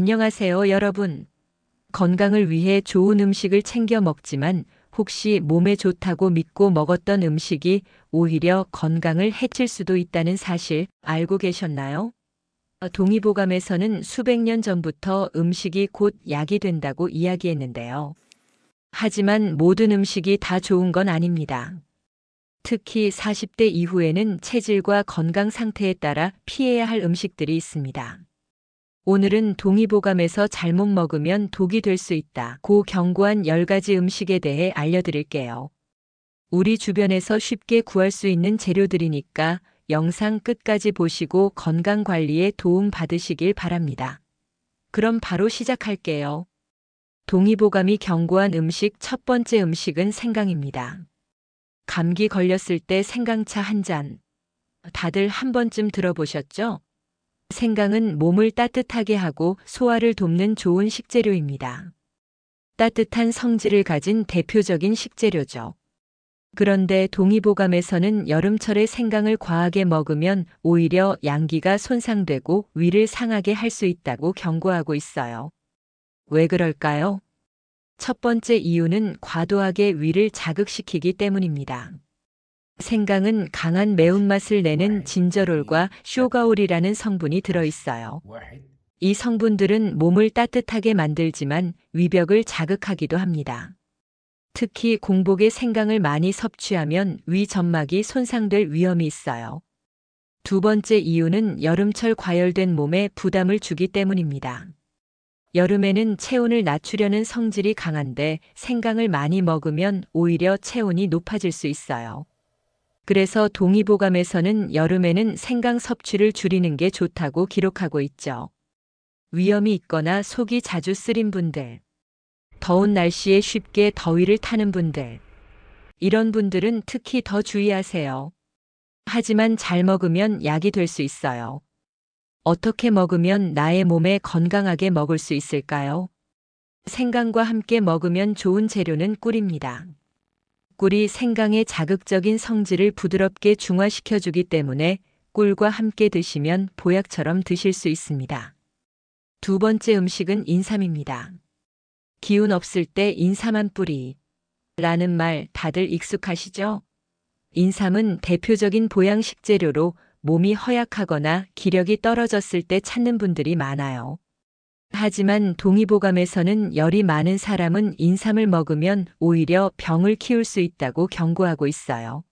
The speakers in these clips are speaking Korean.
안녕하세요, 여러분. 건강을 위해 좋은 음식을 챙겨 먹지만 혹시 몸에 좋다고 믿고 먹었던 음식이 오히려 건강을 해칠 수도 있다는 사실 알고 계셨나요? 동의보감에서는 수백 년 전부터 음식이 곧 약이 된다고 이야기했는데요. 하지만 모든 음식이 다 좋은 건 아닙니다. 특히 40대 이후에는 체질과 건강 상태에 따라 피해야 할 음식들이 있습니다. 오늘은 동의보감에서 잘못 먹으면 독이 될 수 있다. 고 경고한 10가지 음식에 대해 알려드릴게요. 우리 주변에서 쉽게 구할 수 있는 재료들이니까 영상 끝까지 보시고 건강 관리에 도움 받으시길 바랍니다. 그럼 바로 시작할게요. 동의보감이 경고한 음식 첫 번째 음식은 생강입니다. 감기 걸렸을 때 생강차 한 잔. 다들 한 번쯤 들어보셨죠? 생강은 몸을 따뜻하게 하고 소화를 돕는 좋은 식재료입니다. 따뜻한 성질을 가진 대표적인 식재료죠. 그런데 동의보감에서는 여름철에 생강을 과하게 먹으면 오히려 양기가 손상되고 위를 상하게 할 수 있다고 경고하고 있어요. 왜 그럴까요? 첫 번째 이유는 과도하게 위를 자극시키기 때문입니다. 생강은 강한 매운맛을 내는 진저롤과 쇼가올이라는 성분이 들어있어요. 이 성분들은 몸을 따뜻하게 만들지만 위벽을 자극하기도 합니다. 특히 공복에 생강을 많이 섭취하면 위 점막이 손상될 위험이 있어요. 두 번째 이유는 여름철 과열된 몸에 부담을 주기 때문입니다. 여름에는 체온을 낮추려는 성질이 강한데 생강을 많이 먹으면 오히려 체온이 높아질 수 있어요. 그래서 동의보감에서는 여름에는 생강 섭취를 줄이는 게 좋다고 기록하고 있죠. 위염이 있거나 속이 자주 쓰린 분들, 더운 날씨에 쉽게 더위를 타는 분들, 이런 분들은 특히 더 주의하세요. 하지만 잘 먹으면 약이 될 수 있어요. 어떻게 먹으면 나의 몸에 건강하게 먹을 수 있을까요? 생강과 함께 먹으면 좋은 재료는 꿀입니다. 꿀이 생강의 자극적인 성질을 부드럽게 중화시켜주기 때문에 꿀과 함께 드시면 보약처럼 드실 수 있습니다. 두 번째 음식은 인삼입니다. 기운 없을 때 인삼 한 뿌리. 라는 말 다들 익숙하시죠? 인삼은 대표적인 보양 식 재료로 몸이 허약하거나 기력이 떨어졌을 때 찾는 분들이 많아요. 하지만 동의보감에서는 열이 많은 사람은 인삼을 먹으면 오히려 병을 키울 수 있다고 경고하고 있어요.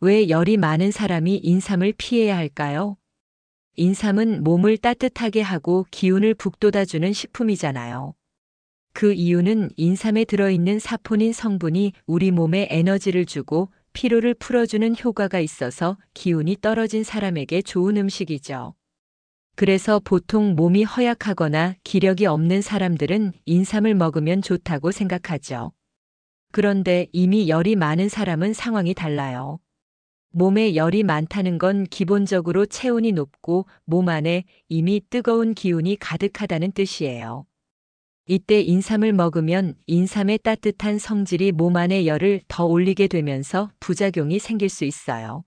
왜 열이 많은 사람이 인삼을 피해야 할까요? 인삼은 몸을 따뜻하게 하고 기운을 북돋아주는 식품이잖아요. 그 이유는 인삼에 들어있는 사포닌 성분이 우리 몸에 에너지를 주고 피로를 풀어주는 효과가 있어서 기운이 떨어진 사람에게 좋은 음식이죠. 그래서 보통 몸이 허약하거나 기력이 없는 사람들은 인삼을 먹으면 좋다고 생각하죠. 그런데 이미 열이 많은 사람은 상황이 달라요. 몸에 열이 많다는 건 기본적으로 체온이 높고 몸 안에 이미 뜨거운 기운이 가득하다는 뜻이에요. 이때 인삼을 먹으면 인삼의 따뜻한 성질이 몸 안의 열을 더 올리게 되면서 부작용이 생길 수 있어요.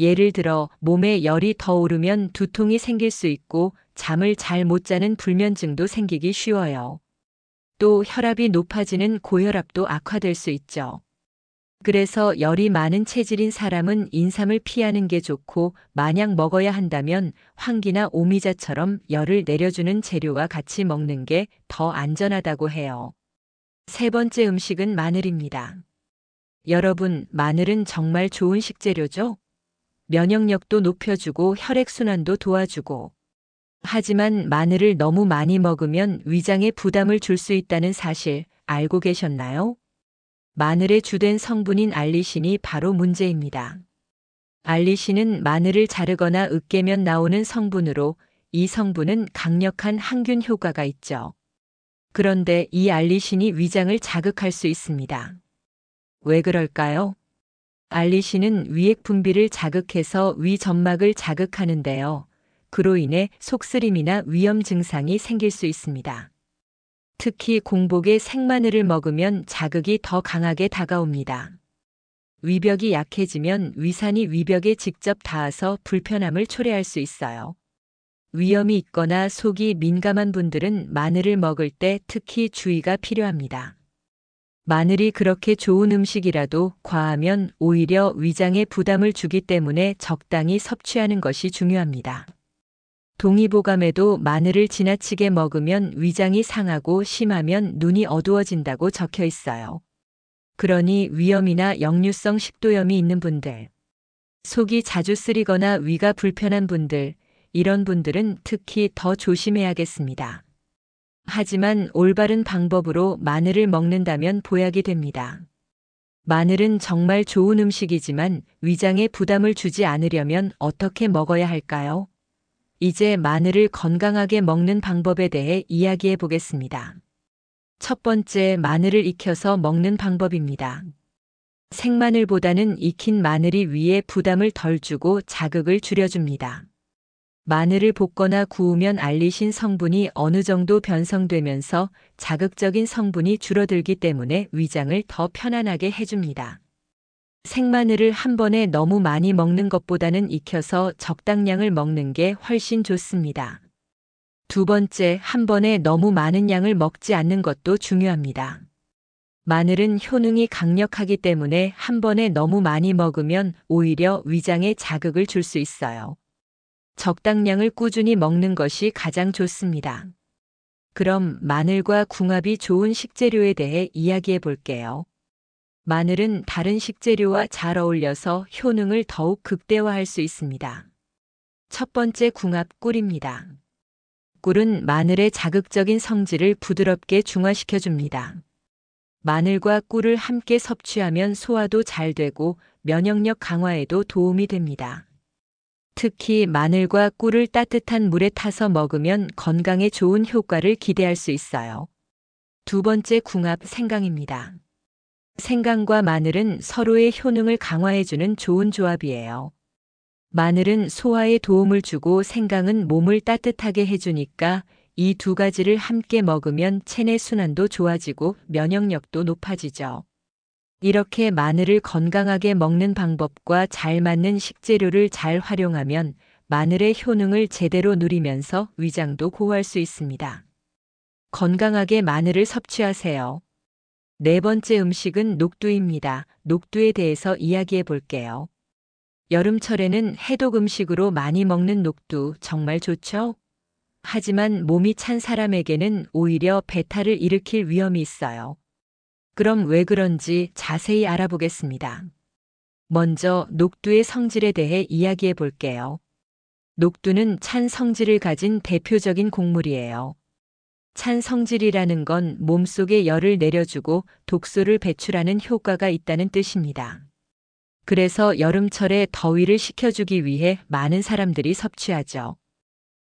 예를 들어 몸에 열이 더 오르면 두통이 생길 수 있고 잠을 잘 못 자는 불면증도 생기기 쉬워요. 또 혈압이 높아지는 고혈압도 악화될 수 있죠. 그래서 열이 많은 체질인 사람은 인삼을 피하는 게 좋고 만약 먹어야 한다면 황기나 오미자처럼 열을 내려주는 재료와 같이 먹는 게 더 안전하다고 해요. 세 번째 음식은 마늘입니다. 여러분, 마늘은 정말 좋은 식재료죠? 면역력도 높여주고 혈액순환도 도와주고. 하지만 마늘을 너무 많이 먹으면 위장에 부담을 줄 수 있다는 사실 알고 계셨나요? 마늘의 주된 성분인 알리신이 바로 문제입니다. 알리신은 마늘을 자르거나 으깨면 나오는 성분으로 이 성분은 강력한 항균 효과가 있죠. 그런데 이 알리신이 위장을 자극할 수 있습니다. 왜 그럴까요? 알리신은 위액 분비를 자극해서 위 점막을 자극하는데요. 그로 인해 속쓰림이나 위염 증상이 생길 수 있습니다. 특히 공복에 생마늘을 먹으면 자극이 더 강하게 다가옵니다. 위벽이 약해지면 위산이 위벽에 직접 닿아서 불편함을 초래할 수 있어요. 위염이 있거나 속이 민감한 분들은 마늘을 먹을 때 특히 주의가 필요합니다. 마늘이 그렇게 좋은 음식이라도 과하면 오히려 위장에 부담을 주기 때문에 적당히 섭취하는 것이 중요합니다. 동의보감에도 마늘을 지나치게 먹으면 위장이 상하고 심하면 눈이 어두워진다고 적혀 있어요. 그러니 위염이나 역류성 식도염이 있는 분들, 속이 자주 쓰리거나 위가 불편한 분들, 이런 분들은 특히 더 조심해야겠습니다. 하지만 올바른 방법으로 마늘을 먹는다면 보약이 됩니다. 마늘은 정말 좋은 음식이지만 위장에 부담을 주지 않으려면 어떻게 먹어야 할까요? 이제 마늘을 건강하게 먹는 방법에 대해 이야기해 보겠습니다. 첫 번째, 마늘을 익혀서 먹는 방법입니다. 생마늘보다는 익힌 마늘이 위에 부담을 덜 주고 자극을 줄여줍니다. 마늘을 볶거나 구우면 알리신 성분이 어느 정도 변성되면서 자극적인 성분이 줄어들기 때문에 위장을 더 편안하게 해줍니다. 생마늘을 한 번에 너무 많이 먹는 것보다는 익혀서 적당량을 먹는 게 훨씬 좋습니다. 두 번째, 한 번에 너무 많은 양을 먹지 않는 것도 중요합니다. 마늘은 효능이 강력하기 때문에 한 번에 너무 많이 먹으면 오히려 위장에 자극을 줄 수 있어요. 적당량을 꾸준히 먹는 것이 가장 좋습니다. 그럼 마늘과 궁합이 좋은 식재료에 대해 이야기해 볼게요. 마늘은 다른 식재료와 잘 어울려서 효능을 더욱 극대화할 수 있습니다. 첫 번째 궁합 꿀입니다. 꿀은 마늘의 자극적인 성질을 부드럽게 중화시켜 줍니다. 마늘과 꿀을 함께 섭취하면 소화도 잘 되고 면역력 강화에도 도움이 됩니다. 특히 마늘과 꿀을 따뜻한 물에 타서 먹으면 건강에 좋은 효과를 기대할 수 있어요. 두 번째 궁합 생강입니다. 생강과 마늘은 서로의 효능을 강화해주는 좋은 조합이에요. 마늘은 소화에 도움을 주고 생강은 몸을 따뜻하게 해주니까 이 두 가지를 함께 먹으면 체내 순환도 좋아지고 면역력도 높아지죠. 이렇게 마늘을 건강하게 먹는 방법과 잘 맞는 식재료를 잘 활용하면 마늘의 효능을 제대로 누리면서 위장도 고할 수 있습니다. 건강하게 마늘을 섭취하세요. 네 번째 음식은 녹두입니다. 녹두에 대해서 이야기해 볼게요. 여름철에는 해독 음식으로 많이 먹는 녹두 정말 좋죠? 하지만 몸이 찬 사람에게는 오히려 배탈을 일으킬 위험이 있어요. 그럼 왜 그런지 자세히 알아보겠습니다. 먼저 녹두의 성질에 대해 이야기해 볼게요. 녹두는 찬 성질을 가진 대표적인 곡물이에요. 찬 성질이라는 건 몸속에 열을 내려주고 독소를 배출하는 효과가 있다는 뜻입니다. 그래서 여름철에 더위를 식혀주기 위해 많은 사람들이 섭취하죠.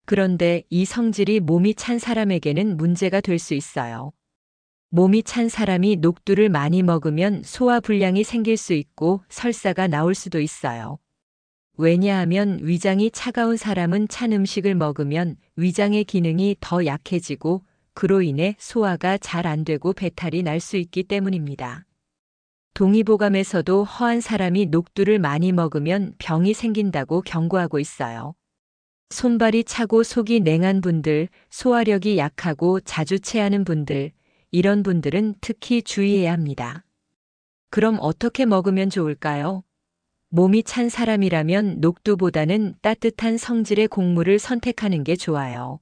그런데 이 성질이 몸이 찬 사람에게는 문제가 될 수 있어요. 몸이 찬 사람이 녹두를 많이 먹으면 소화불량이 생길 수 있고 설사가 나올 수도 있어요. 왜냐하면 위장이 차가운 사람은 찬 음식을 먹으면 위장의 기능이 더 약해지고 그로 인해 소화가 잘 안 되고 배탈이 날 수 있기 때문입니다. 동의보감에서도 허한 사람이 녹두를 많이 먹으면 병이 생긴다고 경고하고 있어요. 손발이 차고 속이 냉한 분들, 소화력이 약하고 자주 체하는 분들, 이런 분들은 특히 주의해야 합니다. 그럼 어떻게 먹으면 좋을까요? 몸이 찬 사람이라면 녹두보다는 따뜻한 성질의 곡물을 선택하는 게 좋아요.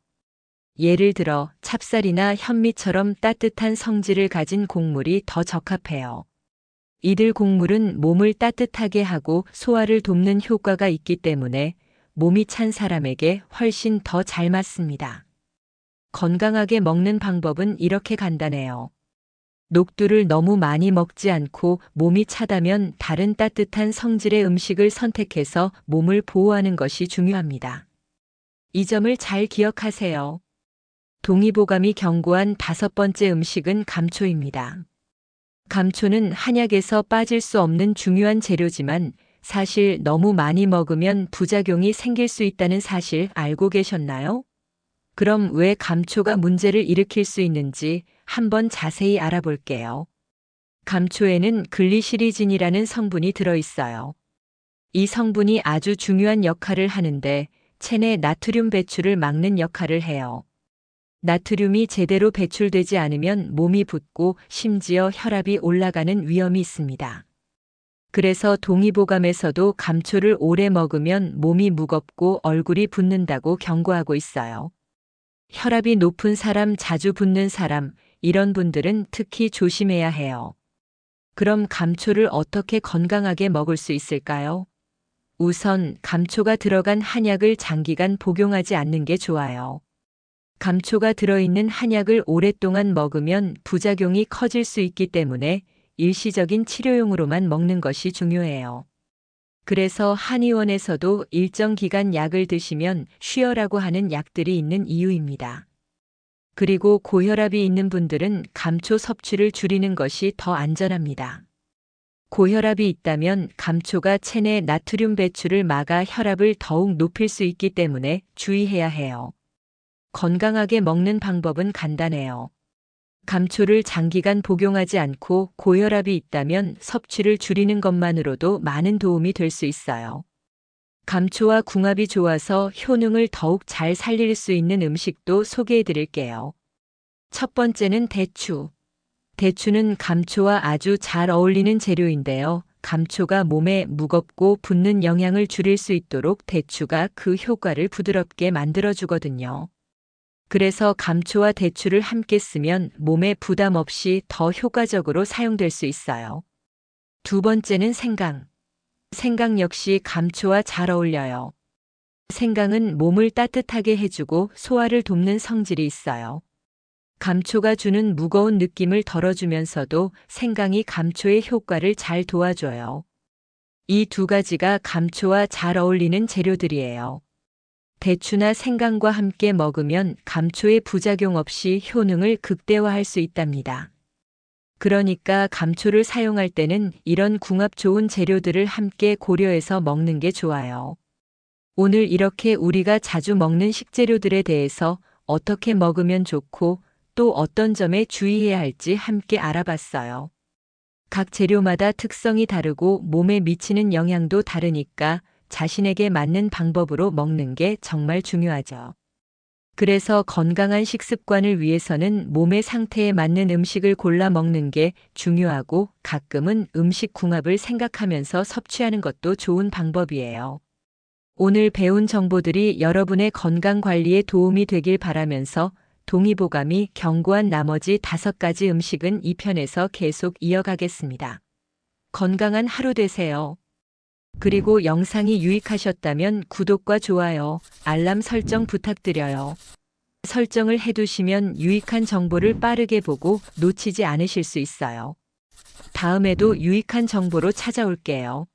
예를 들어 찹쌀이나 현미처럼 따뜻한 성질을 가진 곡물이 더 적합해요. 이들 곡물은 몸을 따뜻하게 하고 소화를 돕는 효과가 있기 때문에 몸이 찬 사람에게 훨씬 더 잘 맞습니다. 건강하게 먹는 방법은 이렇게 간단해요. 녹두를 너무 많이 먹지 않고 몸이 차다면 다른 따뜻한 성질의 음식을 선택해서 몸을 보호하는 것이 중요합니다. 이 점을 잘 기억하세요. 동의보감이 경고한 다섯 번째 음식은 감초입니다. 감초는 한약에서 빠질 수 없는 중요한 재료지만 사실 너무 많이 먹으면 부작용이 생길 수 있다는 사실 알고 계셨나요? 그럼 왜 감초가 문제를 일으킬 수 있는지 한번 자세히 알아볼게요. 감초에는 글리시리진이라는 성분이 들어있어요. 이 성분이 아주 중요한 역할을 하는데 체내 나트륨 배출을 막는 역할을 해요. 나트륨이 제대로 배출되지 않으면 몸이 붓고 심지어 혈압이 올라가는 위험이 있습니다. 그래서 동의보감에서도 감초를 오래 먹으면 몸이 무겁고 얼굴이 붓는다고 경고하고 있어요. 혈압이 높은 사람, 자주 붓는 사람, 이런 분들은 특히 조심해야 해요. 그럼 감초를 어떻게 건강하게 먹을 수 있을까요? 우선 감초가 들어간 한약을 장기간 복용하지 않는 게 좋아요. 감초가 들어있는 한약을 오랫동안 먹으면 부작용이 커질 수 있기 때문에 일시적인 치료용으로만 먹는 것이 중요해요. 그래서 한의원에서도 일정 기간 약을 드시면 쉬어라고 하는 약들이 있는 이유입니다. 그리고 고혈압이 있는 분들은 감초 섭취를 줄이는 것이 더 안전합니다. 고혈압이 있다면 감초가 체내 나트륨 배출을 막아 혈압을 더욱 높일 수 있기 때문에 주의해야 해요. 건강하게 먹는 방법은 간단해요. 감초를 장기간 복용하지 않고 고혈압이 있다면 섭취를 줄이는 것만으로도 많은 도움이 될 수 있어요. 감초와 궁합이 좋아서 효능을 더욱 잘 살릴 수 있는 음식도 소개해 드릴게요. 첫 번째는 대추. 대추는 감초와 아주 잘 어울리는 재료인데요. 감초가 몸에 무겁고 붓는 영향을 줄일 수 있도록 대추가 그 효과를 부드럽게 만들어주거든요. 그래서 감초와 대추를 함께 쓰면 몸에 부담 없이 더 효과적으로 사용될 수 있어요. 두 번째는 생강. 생강 역시 감초와 잘 어울려요. 생강은 몸을 따뜻하게 해주고 소화를 돕는 성질이 있어요. 감초가 주는 무거운 느낌을 덜어주면서도 생강이 감초의 효과를 잘 도와줘요. 이 두 가지가 감초와 잘 어울리는 재료들이에요. 대추나 생강과 함께 먹으면 감초의 부작용 없이 효능을 극대화할 수 있답니다. 그러니까 감초를 사용할 때는 이런 궁합 좋은 재료들을 함께 고려해서 먹는 게 좋아요. 오늘 이렇게 우리가 자주 먹는 식재료들에 대해서 어떻게 먹으면 좋고 또 어떤 점에 주의해야 할지 함께 알아봤어요. 각 재료마다 특성이 다르고 몸에 미치는 영향도 다르니까 자신에게 맞는 방법으로 먹는 게 정말 중요하죠. 그래서 건강한 식습관을 위해서는 몸의 상태에 맞는 음식을 골라 먹는 게 중요하고 가끔은 음식 궁합을 생각하면서 섭취하는 것도 좋은 방법이에요. 오늘 배운 정보들이 여러분의 건강 관리에 도움이 되길 바라면서 동의보감이 경고한 나머지 다섯 가지 음식은 이 편에서 계속 이어가겠습니다. 건강한 하루 되세요. 그리고 영상이 유익하셨다면 구독과 좋아요, 알람 설정 부탁드려요. 설정을 해두시면 유익한 정보를 빠르게 보고 놓치지 않으실 수 있어요. 다음에도 유익한 정보로 찾아올게요.